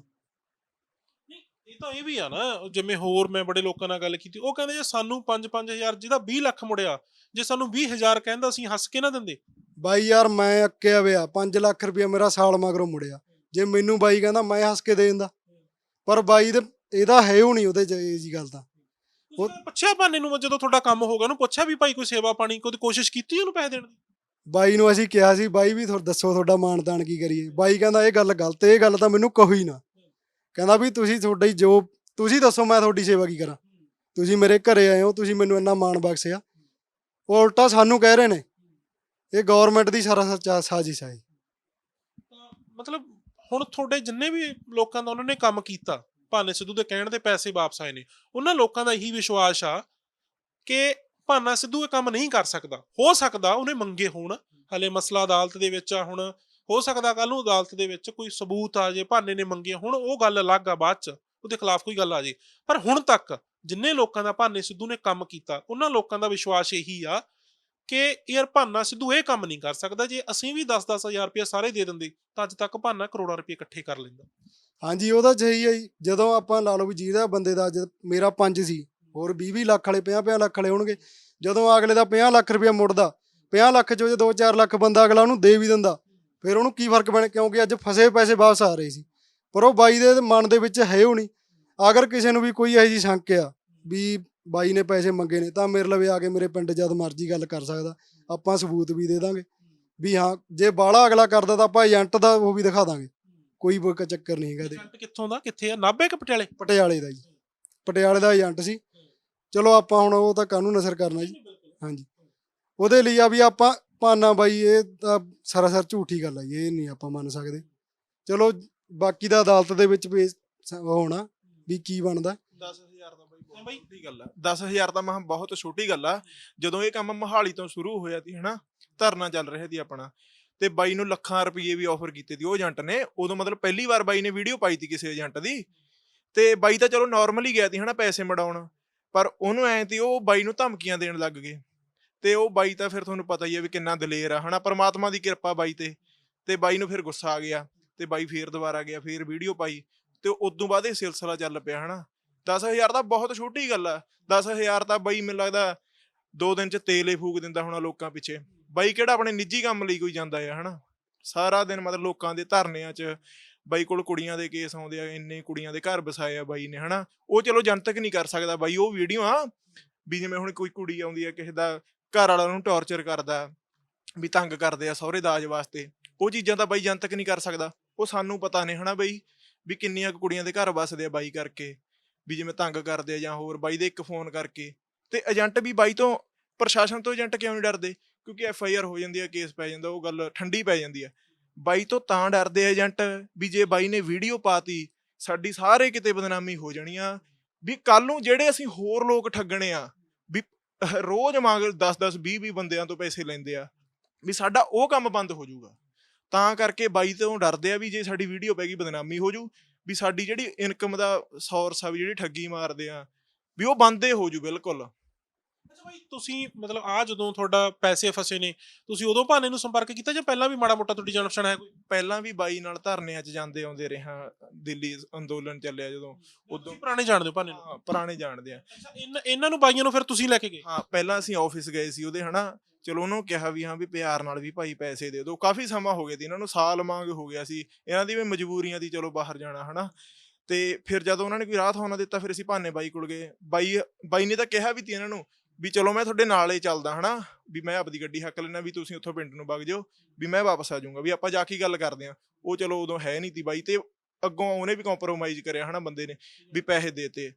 S1: ਇਹ ਤਾਂ ਇਹ ਵੀ ਆ ਨਾ ਜਿਵੇਂ ਹੋਰ ਮੈਂ ਬੜੇ ਲੋਕਾਂ ਨਾਲ ਗੱਲ ਕੀਤੀ ਉਹ ਕਹਿੰਦੇ ਜੇ ਸਾਨੂੰ 5-5000 ਜਿਹਦਾ 20 ਲੱਖ ਮੁੜਿਆ ਜੇ ਸਾਨੂੰ 20000 ਕਹਿੰਦਾ ਅਸੀਂ ਹੱਸ ਕੇ ਨਾ ਦਿੰਦੇ।
S2: ਬਾਈ ਯਾਰ ਮੈਂ ਅੱਕਿਆ ਵਿਆ 5 ਲੱਖ ਰੁਪਇਆ ਮੇਰਾ ਸਾਲ ਮਗਰੋਂ ਮੁੜਿਆ। ਜੇ ਮੈਨੂੰ ਬਾਈ ਕਹਿੰਦਾ ਮੈਂ ਹੱਸ ਕੇ ਦੇ ਦਿੰਦਾ ਪਰ ਬਾਈ ਦੇ ਇਹਦਾ ਹੈ ਉਹ ਨਹੀਂ ਉਹਦੇ ਚ ਇਹ ਜੀ ਗੱਲ ਤਾਂ
S1: ਪੁੱਛਿਆ ਭਾਨੇ ਨੂੰ ਜਦੋਂ ਤੁਹਾਡਾ ਕੰਮ ਹੋਗਾ ਉਹਨੂੰ ਪੁੱਛਿਆ ਵੀ ਭਾਈ ਕੋਈ ਸੇਵਾ ਪਾਣੀ ਕੋਈ ਕੋਸ਼ਿਸ਼ ਕੀਤੀ ਉਹਨੂੰ ਪੈਸੇ ਦੇਣ ਦੀ?
S2: ਬਾਈ ਨੂੰ ਅਸੀਂ ਕਿਹਾ ਸੀ ਬਾਈ ਵੀ ਤੁਹਾਨੂੰ ਦੱਸੋ ਤੁਹਾਡਾ ਮਾਨਤਾਨ ਕੀ ਕਰੀਏ। ਬਾਈ ਕਹਿੰਦਾ ਇਹ ਗੱਲ ਗਲਤ ਇਹ ਗੱਲ ਤਾਂ ਮੈਨੂੰ ਕਹੋ ਹੀ ਨਾ। ਕਹਿੰਦਾ ਵੀ ਤੁਸੀਂ ਤੁਹਾਡੀ ਜੋ ਤੁਸੀਂ ਦੱਸੋ ਮੈਂ ਤੁਹਾਡੀ ਸੇਵਾ ਕੀ ਕਰਾਂ। ਤੁਸੀਂ ਮੇਰੇ ਘਰੇ ਆਏ ਹੋ ਤੁਸੀਂ ਮੈਨੂੰ ਇੰਨਾ ਮਾਣ ਬਖਸ਼ਿਆ। ਉਹ ਉਲਟਾ ਸਾਨੂੰ ਕਹਿ ਰਹੇ ਨੇ ਇਹ ਗਵਰਨਮੈਂਟ ਦੀ ਸਾਰਾ ਸੱਚਾ ਸਾਜ਼ਿਸ਼ ਹੈ
S1: ਮਤਲਬ ਹੁਣ ਤੁਹਾਡੇ ਜਿੰਨੇ ਵੀ ਲੋਕਾਂ ਦਾ ਉਹਨਾਂ ਨੇ ਕੰਮ ਕੀਤਾ, ਭਾਨੇ ਸਿੱਧੂ ਦੇ ਕਹਿਣ ਦੇ ਪੈਸੇ ਵਾਪਸ ਆਏ ਨੇ, ਉਹਨਾਂ ਲੋਕਾਂ ਦਾ ਇਹੀ ਵਿਸ਼ਵਾਸ ਆ ਕਿ ਭਾਨਾ ਸਿੱਧੂ ਇਹ ਕੰਮ ਨਹੀਂ ਕਰ ਸਕਦਾ। ਹੋ ਸਕਦਾ ਉਹਨੇ ਮੰਗੇ ਹੋਣ, ਹਲੇ ਮਸਲਾ ਅਦਾਲਤ ਦੇ ਵਿੱਚ ਆ ਹੁਣ, ਹੋ ਸਕਦਾ ਕੱਲ ਨੂੰ ਅਦਾਲਤ ਦੇ ਵਿੱਚ ਕੋਈ ਸਬੂਤ ਆ ਜੇ, ਭਾਨੇ ਨੇ ਮੰਗੇ ਹੁਣ, ਉਹ ਗੱਲ ਅਲੱਗ ਆ ਬਾਅਦ ਚ, ਉਹਦੇ ਖਿਲਾਫ ਕੋਈ ਗੱਲ ਆ ਜੇ। ਪਰ ਹੁਣ ਤੱਕ ਜਿੰਨੇ ਲੋਕਾਂ ਦਾ ਭਾਨੇ ਸਿੱਧੂ ਨੇ ਕੰਮ ਕੀਤਾ, ਉਹਨਾਂ ਲੋਕਾਂ ਦਾ ਵਿਸ਼ਵਾਸ ਇਹੀ ਆ ਕਿ ਯਾਰ ਭਾਨਾ ਸਿੱਧੂ ਇਹ ਕੰਮ ਨਹੀਂ ਕਰ ਸਕਦਾ, ਜੇ ਅਸੀਂ ਵੀ 10-10 ਹਜ਼ਾਰ ਰੁਪਏ ਸਾਰੇ ਦੇ ਦਿੰਦੇ, ਤਾਂ ਅੱਜ ਤੱਕ ਭਾਨਾ ਕਰੋੜਾਂ ਰੁਪਏ ਇਕੱਠੇ ਕਰ ਲੈਂਦਾ।
S2: ਹਾਂਜੀ ਉਹਦਾ ਸਹੀ ਹੈ ਜੀ। ਜਦੋਂ ਆਪਾਂ ਲਾ ਲਓ ਵੀ ਜਿਹਦਾ ਬੰਦੇ ਦਾ ਮੇਰਾ 5 ਸੀ, ਹੋਰ 20 20 ਲੱਖ ਵਾਲੇ 50 50 ਲੱਖ ਵਾਲੇ ਹੋਣਗੇ। ਜਦੋਂ ਅਗਲੇ ਦਾ 50 ਲੱਖ ਰੁਪਇਆ ਮੁੜਦਾ 50 ਲੱਖ ਚੋਂ ਜੇ 2-4 ਲੱਖ ਬੰਦਾ ਅਗਲਾ ਉਹਨੂੰ ਦੇ ਵੀ ਦਿੰਦਾ, ਫਿਰ ਉਹਨੂੰ ਕੀ ਫ਼ਰਕ ਪੈਣਾ? ਕਿਉਂਕਿ ਅੱਜ ਫਸੇ ਪੈਸੇ ਵਾਪਸ ਆ ਰਹੇ ਸੀ। ਪਰ ਉਹ ਬਾਈ ਦੇ ਮਨ ਦੇ ਵਿੱਚ ਹੈ ਉਹ ਨਹੀਂ। ਅਗਰ ਕਿਸੇ ਨੂੰ ਵੀ ਕੋਈ ਇਹੋ ਜਿਹੀ ਸ਼ੰਕ ਆ, ਵੀ ਬਾਈ ਨੇ ਪੈਸੇ ਮੰਗੇ ਨੇ ਤਾਂ ਮੇਰੇ ਲਵੇ ਆ ਕੇ ਮੇਰੇ ਪਿੰਡ ਜਦ ਮਰਜ਼ੀ ਗੱਲ ਕਰ ਸਕਦਾ। ਆਪਾਂ ਸਬੂਤ ਵੀ ਦੇ ਦਾਂਗੇ ਵੀ ਹਾਂ ਜੇ ਬਾਲਾ ਅਗਲਾ ਕਰਦਾ ਤਾਂ ਆਪਾਂ ਏਜੰਟ ਦਾ ਉਹ ਵੀ ਦਿਖਾ ਦਾਂਗੇ। ਕੋਈ ਬ- ਚੱਕਰ ਨਹੀਂ ਹੈਗਾ ਇਹਦੇ।
S1: ਏਜੰਟ ਕਿੱਥੋਂ ਦਾ? ਕਿੱਥੇ ਆ? ਨਾਭੇ ਕਿ ਪਟਿਆਲੇ?
S2: ਪਟਿਆਲੇ ਦਾ ਜੀ। ਪਟਿਆਲੇ ਦਾ ਏਜੰਟ ਸੀ। ਚਲੋ ਆਪਾਂ ਹੁਣ ਉਹ ਤਾਂ ਕਾਨੂੰਨ ਅਸਰ ਕਰਨਾ ਜੀ? ਹਾਂਜੀ। ਉਹਦੇ ਲਈ ਆ ਵੀ ਆਪਾਂ ਪਾਨਾ ਬਾਈ ਇਹ ਤਾਂ ਸਰਾਸਰ ਝੂਠੀ ਗੱਲ ਆ ਜੀ ਇਹ ਨਹੀਂ ਆਪਾਂ ਮੰਨ ਸਕਦੇ। ਚਲੋ ਬਾਕੀ ਦਾ ਅਦਾਲਤ ਦੇ ਵਿੱਚ ਹੋਣਾ ਵੀ ਕੀ ਬਣਦਾ।
S3: 10000 ਦਾ ਬਾਈ ਗੱਲ ਆ। 10000 ਤਾਂ ਮਹਾਂ ਬਹੁਤ ਛੋਟੀ ਗੱਲ ਆ। ਜਦੋਂ ਇਹ ਕੰਮ ਮਹਾਲੀ ਤੋਂ ਸ਼ੁਰੂ ਹੋਇਆ ਸੀ, ਹਨਾ, ਧਰਨਾ ਚੱਲ ਰਿਹਾ ਸੀ ਆਪਣਾ, ਤੇ ਬਾਈ ਨੂੰ ਲੱਖਾਂ ਰੁਪਏ ਵੀ ਆਫਰ ਕੀਤੇ ਸੀ, ਉਹ ਏਜੰਟ ਨੇ। ਉਦੋਂ ਮਤਲਬ ਪਹਿਲੀ ਵਾਰ ਬਾਈ ਨੇ ਵੀਡੀਓ ਪਾਈ ਸੀ ਕਿਸੇ ਏਜੰਟ ਦੀ। ਤੇ ਬਾਈ ਤਾਂ ਚਲੋ ਨਾਰਮਲੀ ਗਿਆ ਸੀ, ਹਨਾ, ਪੈਸੇ ਮੜਾਉਣ। ਪਰ ਉਹਨੂੰ ਐ ਤੀ ਉਹ ਬਾਈ ਨੂੰ ਧਮਕੀਆਂ ਦੇਣ ਲੱਗ ਗਏ। ਤੇ ਉਹ ਬਾਈ ਤਾਂ ਫਿਰ ਤੁਹਾਨੂੰ ਪਤਾ ਹੀ ਹੈ ਵੀ ਕਿੰਨਾ ਦਲੇਰ ਆ, ਹਨਾ, ਪਰਮਾਤਮਾ ਦੀ ਕਿਰਪਾ ਬਾਈ ਤੇ। ਤੇ ਬਾਈ ਨੂੰ ਫਿਰ ਗੁੱਸਾ ਆ ਗਿਆ, ਤੇ ਬਾਈ ਫੇਰ ਦੁਬਾਰਾ ਗਿਆ, ਫੇਰ ਵੀਡੀਓ ਪਾਈ। ਤੇ ਉਦੋਂ ਬਾਅਦ ਇਹ ਸਿਲਸਿਲਾ ਚੱਲ ਪਿਆ, ਹਨਾ। 10000 ਤਾਂ ਬਹੁਤ ਛੋਟੀ ਗੱਲ ਆ। 10000 ਤਾਂ ਬਈ ਮੈਨੂੰ ਲੱਗਦਾ ਦੋ ਦਿਨ ਚ ਤੇਲ ਹੀ ਫੂਕ ਦਿੰਦਾ ਹੋਣਾ ਲੋਕਾਂ ਪਿੱਛੇ। ਬਾਈ ਕਿਹੜਾ ਆਪਣੇ ਨਿੱਜੀ ਕੰਮ ਲਈ ਕੋਈ ਜਾਂਦਾ ਆ, ਹਨਾ? ਸਾਰਾ ਦਿਨ ਮਤਲਬ ਲੋਕਾਂ ਦੇ ਧਰਨਿਆਂ 'ਚ ਬਾਈ ਕੋਲ ਕੁੜੀਆਂ ਦੇ ਕੇਸ ਆਉਂਦੇ ਆ, ਇੰਨੇ ਕੁੜੀਆਂ ਦੇ ਘਰ ਵਸਾਏ ਆ ਬਾਈ ਨੇ, ਹਨਾ? ਉਹ ਚਲੋ ਜਨਤਕ ਨਹੀਂ ਕਰ ਸਕਦਾ ਬਾਈ, ਉਹ ਵੀਡੀਓ ਆ ਵੀ ਜਿਵੇਂ ਹੁਣ ਕੋਈ ਕੁੜੀ ਆਉਂਦੀ ਆ, ਕਿਸੇ ਦਾ ਘਰ ਵਾਲਾ ਨੂੰ ਟੌਰਚਰ ਕਰਦਾ, ਵੀ ਤੰਗ ਕਰਦੇ ਆ ਸਹੁਰੇ ਦਾਜ ਵਾਸਤੇ, ਉਹ ਚੀਜ਼ਾਂ ਤਾਂ ਬਾਈ ਜਨਤਕ ਨਹੀਂ ਕਰ ਸਕਦਾ। ਉਹ ਸਾਨੂੰ ਪਤਾ ਨੇ, ਹਨਾ ਬਈ? ਵੀ ਕਿੰਨੀਆਂ ਕੁੜੀਆਂ ਦੇ ਘਰ ਵਸਦੇ ਆ ਬਾਈ ਕਰਕੇ। ਵੀ ਜਿਵੇਂ ਤੰਗ ਕਰਦੇ ਆ ਜਾਂ ਹੋਰ ਬਾਈ ਦੇ ਇੱਕ ਫੋਨ ਕਰਕੇ, ਤੇ ਏਜੰਟ ਵੀ ਬਾਈ ਤੋਂ, ਪ੍ਰਸ਼ਾਸਨ ਤੋਂ ਏਜੰਟ ਕਿਉਂ ਨਹੀਂ ਡਰਦੇ? ਕਿਉਂਕਿ ਐਫ ਆਈ ਆਰ ਹੋ ਜਾਂਦੀ ਆ, ਕੇਸ ਪੈ ਜਾਂਦਾ, ਉਹ ਗੱਲ ਠੰਡੀ ਪੈ ਜਾਂਦੀ ਹੈ ਬਾਈ ਤੋਂ ਤਾਂ ਡਰਦੇ ਏਜੰਟ ਵੀ ਜੇ ਬਾਈ ਨੇ ਵੀਡੀਓ ਪਾਤੀ, ਸਾਡੀ ਸਾਰੇ ਕਿਤੇ ਬਦਨਾਮੀ ਹੋ ਜਾਣੀ ਆ। ਵੀ ਕੱਲ ਨੂੰ ਜਿਹੜੇ ਅਸੀਂ ਹੋਰ ਲੋਕ ਠੱਗਣੇ ਆ, ਵੀ ਰੋਜ਼ ਮੰਗ 10 10 20 20 ਬੰਦਿਆਂ ਤੋਂ ਪੈਸੇ ਲੈਂਦੇ ਆ, ਵੀ ਸਾਡਾ ਉਹ ਕੰਮ ਬੰਦ ਹੋ ਜਾਊਗਾ। ਤਾਂ ਕਰਕੇ ਬਾਈ ਤੋਂ ਡਰਦੇ ਆ ਵੀ ਜੇ ਸਾਡੀ ਵੀਡੀਓ ਪੈ ਗਈ, ਬਦਨਾਮੀ ਹੋ ਜੂ ਵੀ ਸਾਡੀ ਜਿਹੜੀ ਇਨਕਮ ਦਾ ਸੋਰਸ ਆ ਵੀ ਜਿਹੜੀ ਠੱਗੀ ਮਾਰਦੇ ਆ ਵੀ ਉਹ ਬੰਦੇ ਹੋ ਜੂ ਬਿਲਕੁਲ।
S1: ਅੱਛਾ ਤੁਸੀਂ ਮਤਲਬ ਆ ਜਦੋਂ ਤੁਹਾਡਾ ਪੈਸੇ ਫਸੇ ਨੇ ਤੁਸੀਂ ਉਦੋਂ ਭਾਨੇ ਨੂੰ ਸੰਪਰਕ ਕੀਤਾ ਜਾਂ ਪਹਿਲਾਂ ਵੀ ਮਾੜਾ ਮੋਟਾ ਤੁਹਾਡੀ ਜਾਣ ਪਛਾਣ ਹੈ ਕੋਈ?
S3: ਪਹਿਲਾਂ ਵੀ ਬਾਈ ਨਾਲ ਧਰਨਿਆਂ 'ਚ ਜਾਂਦੇ ਆਉਂਦੇ ਰਿਹਾ ਦਿੱਲੀ ਅੰਦੋਲਨ ਚੱਲਿਆ ਜਦੋਂ ਉਦੋਂ।
S1: ਪੁਰਾਣੇ ਜਾਣਦੇ ਹੋ ਭਾਨੇ ਨੂੰ?
S3: ਹਾਂ, ਪੁਰਾਣੇ ਜਾਣਦੇ ਆ।
S1: ਇਹਨਾਂ ਨੂੰ ਬਾਈਆਂ ਨੂੰ ਫਿਰ ਤੁਸੀਂ ਲੈ ਕੇ ਗਏ?
S3: ਹਾਂ ਪਹਿਲਾਂ ਅਸੀਂ ਆਫਿਸ ਗਏ ਸੀ ਉਹਦੇ ਹਨਾ? ਚਲੋ ਉਹਨਾਂ ਨੂੰ ਕਿਹਾ ਵੀ ਹਾਂ ਵੀ ਪਿਆਰ ਨਾਲ ਵੀ ਭਾਈ ਪੈਸੇ ਦੇ ਦਿਓ। ਕਾਫੀ ਸਮਾਂ ਹੋ ਗਿਆ ਸੀ ਇਹਨਾਂ ਨੂੰ, ਸਾਲ ਮੰਗ ਹੋ ਗਿਆ ਸੀ। ਇਹਨਾਂ ਦੀ ਵੀ ਮਜਬੂਰੀਆਂ ਦੀ ਚਲੋ ਬਾਹਰ ਜਾਣਾ, ਹਨਾ। ਤੇ ਫਿਰ ਜਦੋਂ ਉਹਨਾਂ ਨੇ ਕੋਈ ਰਾਹ ਥਾਉਣਾ ਦਿੱਤਾ, ਫਿਰ ਅਸੀਂ ਭਾਨੇ ਬਾਈ ਕੋਲ ਗਏ। ਬਾਈ ਬਾਈ ਨੇ ਤਾਂ ਕਿਹਾ ਵੀ ਤੀ ਇਹਨਾਂ ਨੂੰ ਵੀ ਚਲੋ ਮੈਂ ਤੁਹਾਡੇ ਨਾਲ ਹੀ ਚੱਲਦਾ, ਹਨਾ। ਵੀ ਮੈਂ ਆਪਦੀ ਗੱਡੀ ਹੱਕ ਲੈਣਾ ਵੀ ਤੁਸੀਂ ਉੱਥੋਂ ਪਿੰਡ ਨੂੰ ਵਗ ਜਾਓ, ਵੀ ਮੈਂ ਵਾਪਸ ਆ ਜਾਊਂਗਾ। ਵੀ ਆਪਾਂ ਜਾ ਕੇ ਗੱਲ ਕਰਦੇ ਆ ਉਹ ਚਲੋ ਉਦੋਂ ਹੈ ਨਹੀਂ ਤੀ ਬਾਈ ਤੇ ਅੱਗੋਂ ਉਹਨੇ ਵੀ ਕੰਪਰੋਮਾਈਜ਼ ਕਰਿਆ, ਹਨਾ, ਬੰਦੇ ਨੇ, ਵੀ ਪੈਸੇ ਦੇਤੇ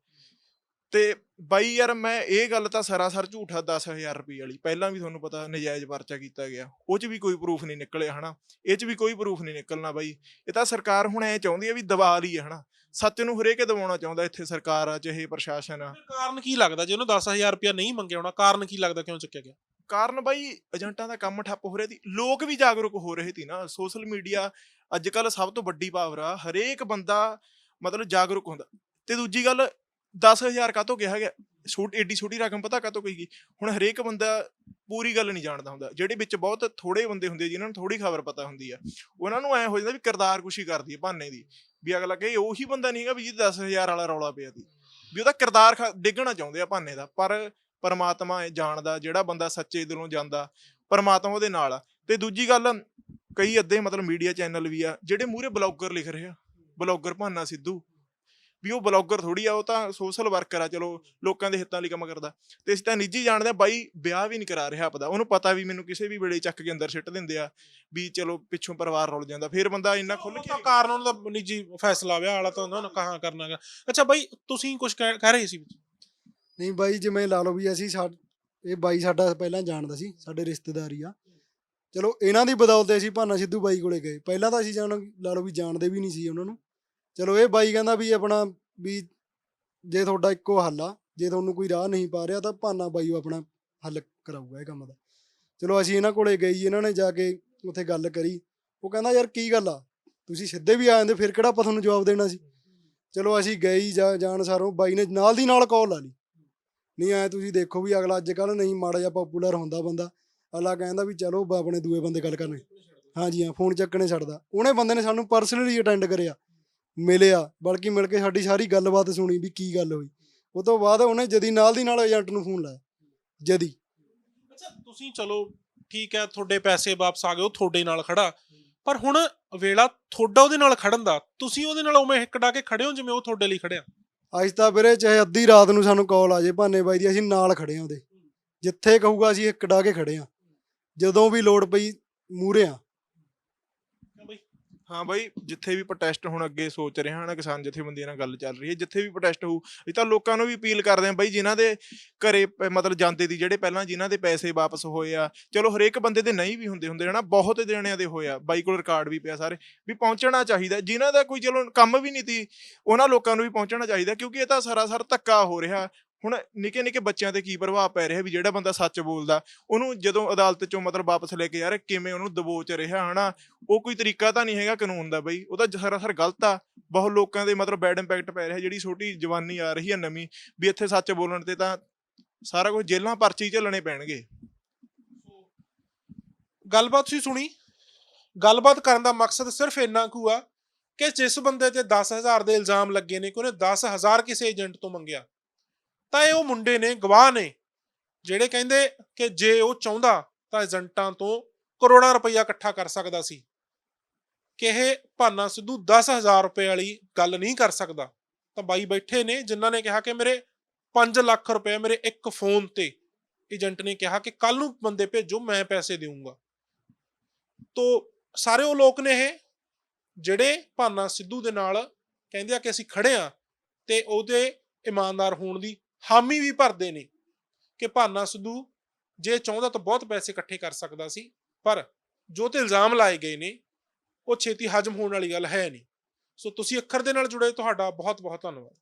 S3: ਤੇ ਬਾਈ ਯਾਰ ਮੈਂ ਇਹ ਗੱਲ ਤਾਂ ਸਰਾਸਰ ਝੂਠਾ 10000 ਰੁਪਏ ਵਾਲੀ ਪਹਿਲਾਂ ਵੀ ਤੁਹਾਨੂੰ ਪਤਾ ਨਜਾਇਜ਼ ਪਰਚਾ ਕੀਤਾ ਗਿਆ ਉਹ 'ਚ ਵੀ ਕੋਈ ਪ੍ਰੂਫ ਨਹੀਂ ਨਿਕਲਿਆ ਹਨਾ? ਇਹ 'ਚ ਵੀ ਕੋਈ ਪ੍ਰੂਫ ਨਹੀਂ ਨਿਕਲਣਾ ਬਾਈ। ਇਹ ਤਾਂ ਸਰਕਾਰ ਹੁਣ ਐ ਚਾਹੁੰਦੀ ਹੈ ਵੀ ਦਬਾ ਲਈ ਹੈ ਹਨਾ? ਸੱਚ ਨੂੰ ਹਰੇਕੇ ਦਬਾਉਣਾ ਚਾਹੁੰਦਾ ਇੱਥੇ ਸਰਕਾਰ ਆ ਚਾਹੇ ਪ੍ਰਸ਼ਾਸਨ ਆ।
S1: ਕਾਰਨ ਕੀ ਲੱਗਦਾ ਜੇ ਉਹਨੂੰ 10000 ਰੁਪਇਆ ਨਹੀਂ ਮੰਗਿਆ ਹੋਣਾ ਕਾਰਨ ਕੀ ਲੱਗਦਾ ਕਿਉਂ ਚੱਕਿਆ ਗਿਆ?
S3: ਕਾਰਨ ਬਾਈ ਏਜੰਟਾਂ ਦਾ ਕੰਮ ਠੱਪ ਹੋ ਰਿਹਾ ਸੀ ਲੋਕ ਵੀ ਜਾਗਰੂਕ ਹੋ ਰਹੇ ਸੀ ਨਾ ਸੋਸ਼ਲ ਮੀਡੀਆ ਅੱਜ ਕੱਲ ਸਭ ਤੋਂ ਵੱਡੀ ਪਾਵਰ ਆ ਹਰੇਕ ਬੰਦਾ ਮਤਲਬ ਜਾਗਰੂਕ ਹੁੰਦਾ। ਤੇ ਦੂਜੀ ਗੱਲ 10000 ਕਾਤੋਂ ਕਿਹਾ ਗਿਆ? ਛੋਟੀ, ਏਡੀ ਛੋਟੀ ਰਕਮ ਪਤਾ ਕਾਤੋਂ ਕਹੀ ਗਈ? ਹੁਣ ਹਰੇਕ ਬੰਦਾ ਪੂਰੀ ਗੱਲ ਨਹੀਂ ਜਾਣਦਾ ਹੁੰਦਾ। ਜਿਹੜੇ ਵਿੱਚ ਬਹੁਤ ਥੋੜੇ ਬੰਦੇ ਹੁੰਦੇ ਆ, ਜਿਨ੍ਹਾਂ ਨੂੰ ਥੋੜੀ ਖਬਰ ਪਤਾ ਹੁੰਦੀ ਆ, ਉਹਨਾਂ ਨੂੰ ਐ ਹੋ ਜਾਂਦਾ ਵੀ ਕਿਰਦਾਰ ਕੁਸ਼ੀ ਕਰਦੀ ਹੈ ਭਾਨੇ ਦੀ, ਵੀ ਅਗਲਾ ਕਹੇ ਉਹੀ ਬੰਦਾ ਨਹੀਂ ਹੈਗਾ ਵੀ ਜਿਹਦੇ 10000 ਵਾਲਾ ਰੌਲਾ ਪਿਆ ਸੀ। ਵੀ ਉਹਦਾ ਕਿਰਦਾਰ ਖ- ਡਿੱਗਣਾ ਚਾਹੁੰਦੇ ਆ ਭਾਨੇ ਦਾ, ਪਰ ਪਰਮਾਤਮਾ ਇਹ ਜਾਣਦਾ, ਜਿਹੜਾ ਬੰਦਾ ਸੱਚੇ ਦਿਲੋਂ ਜਾਂਦਾ, ਪਰਮਾਤਮਾ ਉਹਦੇ ਨਾਲ ਆ। ਤੇ ਦੂਜੀ ਗੱਲ, ਕਈ ਅੱਧੇ ਮਤਲਬ ਮੀਡੀਆ ਚੈਨਲ ਵੀ ਆ, ਜਿਹੜੇ ਮੂਰੇ ਬਲੌਗਰ ਲਿਖ ਰਹੇ ਆ। ਬਲੌਗਰ ਭਾਨਾ ਸਿੱਧੂ ਵੀ ਉਹ ਬਲੌਗਰ ਥੋੜੀ ਆ ਉਹ ਤਾਂ ਸੋਸ਼ਲ ਵਰਕਰ ਆ ਚਲੋ ਲੋਕਾਂ ਦੇ ਹਿੱਤਾਂ ਲਈ ਕੰਮ ਕਰਦਾ। ਤੇ ਅਸੀਂ ਤਾਂ ਨਿੱਜੀ ਜਾਣਦੇ ਆ ਬਾਈ ਵਿਆਹ ਵੀ ਨਹੀਂ ਕਰਾ ਰਿਹਾ ਆਪਦਾ। ਉਹਨੂੰ ਪਤਾ ਵੀ ਮੈਨੂੰ ਕਿਸੇ ਵੀ ਵੇਲੇ ਚੱਕ ਕੇ ਅੰਦਰ ਸਿੱਟ ਦਿੰਦੇ ਆ ਵੀ ਚਲੋ ਪਿੱਛੋਂ ਪਰਿਵਾਰ ਰੁਲ ਜਾਂਦਾ। ਫਿਰ ਬੰਦਾ ਇੰਨਾ ਖੁੱਲ ਕੇ
S1: ਤਾਂ ਕਾਰਨ ਉਹਨਾਂ ਦਾ ਨਿੱਜੀ ਫੈਸਲਾ ਵਿਆਹ ਵਾਲਾ ਤਾਂ ਉਹਨਾਂ ਨੂੰ ਕਹਾਂ ਕਰਨਾਗਾ ਅੱਛਾ ਬਾਈ ਤੁਸੀਂ ਕੁਝ ਕਹਿ ਕਹਿ ਰਹੇ ਸੀ ਵਿੱਚ।
S2: ਨਹੀਂ ਬਾਈ ਜਿਵੇਂ ਲਾ ਲਓ ਵੀ ਅਸੀਂ ਇਹ ਬਾਈ ਸਾਡਾ ਪਹਿਲਾਂ ਜਾਣਦਾ ਸੀ ਸਾਡੇ ਰਿਸ਼ਤੇਦਾਰੀ ਆ। ਚਲੋ ਇਹਨਾਂ ਦੀ ਬਦੌਲਤ ਅਸੀਂ ਭਾਨਾ ਸਿੱਧੂ ਬਾਈ ਕੋਲੇ ਗਏ। ਪਹਿਲਾਂ ਤਾਂ ਅਸੀਂ ਜਾਣ ਲਾ ਲਓ ਵੀ ਜਾਣਦੇ ਵੀ ਨਹੀਂ ਸੀ ਉਹਨਾਂ ਨੂੰ। ਚਲੋ ਇਹ ਬਾਈ ਕਹਿੰਦਾ ਵੀ ਆਪਣਾ ਵੀ ਜੇ ਤੁਹਾਡਾ ਇੱਕੋ ਹੱਲ ਆ, ਜੇ ਤੁਹਾਨੂੰ ਕੋਈ ਰਾਹ ਨਹੀਂ ਪਾ ਰਿਹਾ ਤਾਂ ਭਾਨਾ ਬਾਈ ਉਹ ਆਪਣਾ ਹੱਲ ਕਰਾਊਗਾ ਇਹ ਕੰਮ ਦਾ। ਚਲੋ ਅਸੀਂ ਇਹਨਾਂ ਕੋਲੇ ਗਈ ਇਹਨਾਂ ਨੇ ਜਾ ਕੇ ਉੱਥੇ ਗੱਲ ਕਰੀ। ਉਹ ਕਹਿੰਦਾ ਯਾਰ ਕੀ ਗੱਲ ਆ? ਤੁਸੀਂ ਸਿੱਧੇ ਵੀ ਆ ਜਾਂਦੇ, ਫਿਰ ਕਿਹੜਾ ਆਪਾਂ ਤੁਹਾਨੂੰ ਜਵਾਬ ਦੇਣਾ ਸੀ? ਚਲੋ ਅਸੀਂ ਗਈ ਜਾ ਜਾਣ ਸਾਰੋਂ ਬਾਈ ਨੇ ਨਾਲ ਦੀ ਨਾਲ ਕਾਲ ਲਾ ਲਈ। ਨਹੀਂ ਆਇਆ ਤੁਸੀਂ ਦੇਖੋ ਵੀ ਅਗਲਾ ਅੱਜ ਕੱਲ ਨਹੀਂ ਮਾੜਾ ਜਿਹਾ ਪਪੂਲਰ ਹੁੰਦਾ ਬੰਦਾ। ਅਗਲਾ ਕਹਿੰਦਾ ਵੀ ਚਲੋ ਆਪਣੇ ਦੂਏ ਬੰਦੇ ਗੱਲ ਕਰਨੇ। ਹਾਂਜੀ ਹਾਂ, ਫੋਨ ਚੱਕਣੇ ਛੱਡਦਾ। ਉਹਨੇ ਬੰਦੇ ਨੇ ਸਾਨੂੰ ਪਰਸਨਲੀ ਅਟੈਂਡ ਕਰਿਆ। ਮਿਲਿਆ ਬਲਕਿ ਮਿਲ ਕੇ ਸਾਡੀ ਸਾਰੀ ਗੱਲਬਾਤ ਸੁਣੀ ਵੀ ਕੀ ਗੱਲ ਹੋਈ। ਉਹ ਤੋਂ ਬਾਅਦ ਉਹਨੇ ਜਦੀ ਨਾਲ ਦੀ ਨਾਲ ਏਜੰਟ ਨੂੰ ਫੋਨ ਲਾਇਆ ਜਦੀ।
S1: ਅੱਛਾ ਤੁਸੀਂ ਚਲੋ ਠੀਕ ਹੈ ਤੁਹਾਡੇ ਪੈਸੇ ਵਾਪਸ ਆ ਗਏ ਉਹ ਤੁਹਾਡੇ ਨਾਲ ਖੜਾ। ਪਰ ਹੁਣ ਵੇਲਾ ਤੁਹਾਡਾ ਉਹਦੇ ਨਾਲ ਖੜਨ ਦਾ ਤੁਸੀਂ ਉਹਦੇ ਨਾਲ ਉਵੇਂ ਹਿੱਕ ਡਾ ਕੇ ਖੜੇ ਹੋ ਜਿਵੇਂ ਉਹ ਤੁਹਾਡੇ ਲਈ ਖੜਿਆ?
S2: ਅੱਜ ਤਾਂ ਵੀਰੇ ਚਾਹੇ ਅੱਧੀ ਰਾਤ ਨੂੰ ਸਾਨੂੰ ਕਾਲ ਆ ਜੇ ਭਾਨੇ ਬਾਈ ਦੀ ਅਸੀਂ ਨਾਲ ਖੜੇ ਆਂ ਉਹਦੇ। ਜਿੱਥੇ ਕਹੂਗਾ ਅਸੀਂ ਇੱਕ ਡਾ ਕੇ ਖੜੇ ਆਂ ਜਦੋਂ ਵੀ ਲੋੜ ਪਈ ਮੂਰੇ ਆਂ
S3: ਹਾਂ ਬਾਈ, ਜਿੱਥੇ ਵੀ ਪ੍ਰੋਟੈਸਟ ਹੁਣ ਅੱਗੇ ਸੋਚ ਰਹੇ ਨਾ ਕਿਸਾਨ ਜਥੇਬੰਦੀਆਂ ਨਾਲ ਗੱਲ ਚੱਲ ਰਹੀ ਹੈ, ਜਿੱਥੇ ਵੀ ਪ੍ਰੋਟੈਸਟ ਹੋਊ, ਇਹ ਤਾਂ ਲੋਕਾਂ ਨੂੰ ਵੀ ਅਪੀਲ ਕਰਦੇ ਹਾਂ ਬਾਈ, ਜਿਨ੍ਹਾਂ ਦੇ ਘਰੇ ਪ- ਮਤਲਬ ਜਾਂਦੇ ਦੀ ਜਿਹੜੇ ਪਹਿਲਾਂ ਜਿਨ੍ਹਾਂ ਦੇ ਪੈਸੇ ਵਾਪਸ ਹੋਏ ਆ, ਚਲੋ ਹਰੇਕ ਬੰਦੇ ਦੇ ਨਹੀਂ ਵੀ ਹੁੰਦੇ ਹੁੰਦੇ ਹਨਾ, ਬਹੁਤ ਜਣਿਆਂ ਦੇ ਹੋਏ ਆ, ਬਾਈ ਕੋਲ ਰਿਕਾਰਡ ਵੀ ਪਿਆ ਸਾਰੇ, ਵੀ ਪਹੁੰਚਣਾ ਚਾਹੀਦਾ, ਜਿਨ੍ਹਾਂ ਦਾ ਕੋਈ ਚਲੋ ਕੰਮ ਵੀ ਨਹੀਂ ਤੀ ਉਹਨਾਂ ਲੋਕਾਂ ਨੂੰ ਵੀ ਪਹੁੰਚਣਾ ਚਾਹੀਦਾ, ਕਿਉਂਕਿ ਇਹ ਤਾਂ ਸਰਾਸਰ ਧੱਕਾ ਹੋ ਰਿਹਾ ਹੁਣ ਨਿੱਕੇ ਨਿੱਕੇ ਬੱਚਿਆਂ ਤੇ ਕੀ ਪ੍ਰਭਾਵ ਪੈ ਰਿਹਾ ਵੀ ਜਿਹੜਾ ਬੰਦਾ ਸੱਚ ਬੋਲਦਾ, ਉਹਨੂੰ ਜਦੋਂ ਅਦਾਲਤ ਚੋਂ ਮਤਲਬ ਵਾਪਸ ਲੈ ਕੇ ਯਾਰ ਕਿਵੇਂ ਉਹਨੂੰ ਦਬੋਚ ਰਿਹਾ, ਹਨਾ? ਉਹ ਕੋਈ ਤਰੀਕਾ ਤਾਂ ਨਹੀਂ ਹੈਗਾ ਕਾਨੂੰਨ ਦਾ ਬਈ, ਉਹ ਤਾਂ ਸਰਾਸਰ ਗਲਤ ਆ। ਬਹੁਤ ਲੋਕਾਂ ਦੇ ਮਤਲਬ ਬੈਡ ਇੰਪੈਕਟ ਪੈ ਰਿਹਾ, ਜਿਹੜੀ ਛੋਟੀ ਜਵਾਨੀ ਆ ਰਹੀ ਹੈ ਨਵੀਂ, ਵੀ ਇੱਥੇ ਸੱਚ ਬੋਲਣ ਤੇ ਤਾਂ ਸਾਰਾ ਕੁਝ ਜੇਲਾਂ ਪਰਚੀ ਝੱਲਣੇ ਪੈਣਗੇ।
S1: ਗੱਲਬਾਤ ਤੁਸੀਂ ਸੁਣੀ? ਗੱਲਬਾਤ ਕਰਨ ਦਾ ਮਕਸਦ ਸਿਰਫ ਇੰਨਾ ਕੁ ਆ ਕਿ ਜਿਸ ਬੰਦੇ ਤੇ 10000 ਦੇ ਇਲਜ਼ਾਮ ਲੱਗੇ ਨੇ ਕਿ ਉਹਨੇ 10000 ਕਿਸੇ ਏਜੰਟ ਤੋਂ ਮੰਗਿਆ। ਤਾਂ ਇਹ ਉਹ ਮੁੰਡੇ ਨੇ, ਗਵਾਹ ਨੇ, ਜਿਹੜੇ ਕਹਿੰਦੇ ਕਿ ਜੇ ਉਹ ਚਾਹੁੰਦਾ ਤਾਂ ਏਜੰਟਾਂ ਤੋਂ ਕਰੋੜਾਂ ਰੁਪਈਆ ਇਕੱਠਾ ਕਰ ਸਕਦਾ ਸੀ, ਕਿ ਇਹ ਭਾਨਾ ਸਿੱਧੂ 10000 ਰੁਪਏ ਵਾਲੀ ਗੱਲ ਨਹੀਂ ਕਰ ਸਕਦਾ। ਤਾਂ ਬਾਈ ਬੈਠੇ ਨੇ, ਜਿਨ੍ਹਾਂ ਨੇ ਕਿਹਾ ਕਿ ਮੇਰੇ 5 ਲੱਖ ਰੁਪਏ ਮੇਰੇ ਇੱਕ ਫੋਨ ਤੇ ਏਜੰਟ ਨੇ ਕਿਹਾ ਕਿ ਕੱਲ ਨੂੰ ਬੰਦੇ ਭੇਜੋ, ਮੈਂ ਪੈਸੇ ਦੇਵਾਂਗਾ ਤੋ ਸਾਰੇ ਉਹ ਲੋਕ ਨੇ ਇਹ, ਜਿਹੜੇ ਭਾਨਾ ਸਿੱਧੂ ਦੇ ਨਾਲ ਕਹਿੰਦੇ ਆ ਕਿ ਅਸੀਂ ਖੜੇ ਆ ਤੇ ਉਹਦੇ ਇਮਾਨਦਾਰ ਹੋਣ ਦੀ ਹਾਮੀ ਵੀ ਭਰਦੇ ਨੇ ਕਿ ਭਾਨਾ ਸਿੱਧੂ ਜੇ ਚਾਹੁੰਦਾ ਤਾਂ ਬਹੁਤ ਪੈਸੇ ਇਕੱਠੇ ਕਰ ਸਕਦਾ ਸੀ, ਪਰ ਜੋ ਤੇ ਇਲਜ਼ਾਮ ਲਾਏ ਗਏ ਨੇ, ਉਹ ਛੇਤੀ ਹਜਮ ਹੋਣ ਵਾਲੀ ਗੱਲ ਹੈ ਨਹੀਂ। ਸੋ ਤੁਸੀਂ ਅੱਖਰ ਦੇ ਨਾਲ ਜੁੜੇ ਤੁਹਾਡਾ ਬਹੁਤ ਬਹੁਤ ਧੰਨਵਾਦ।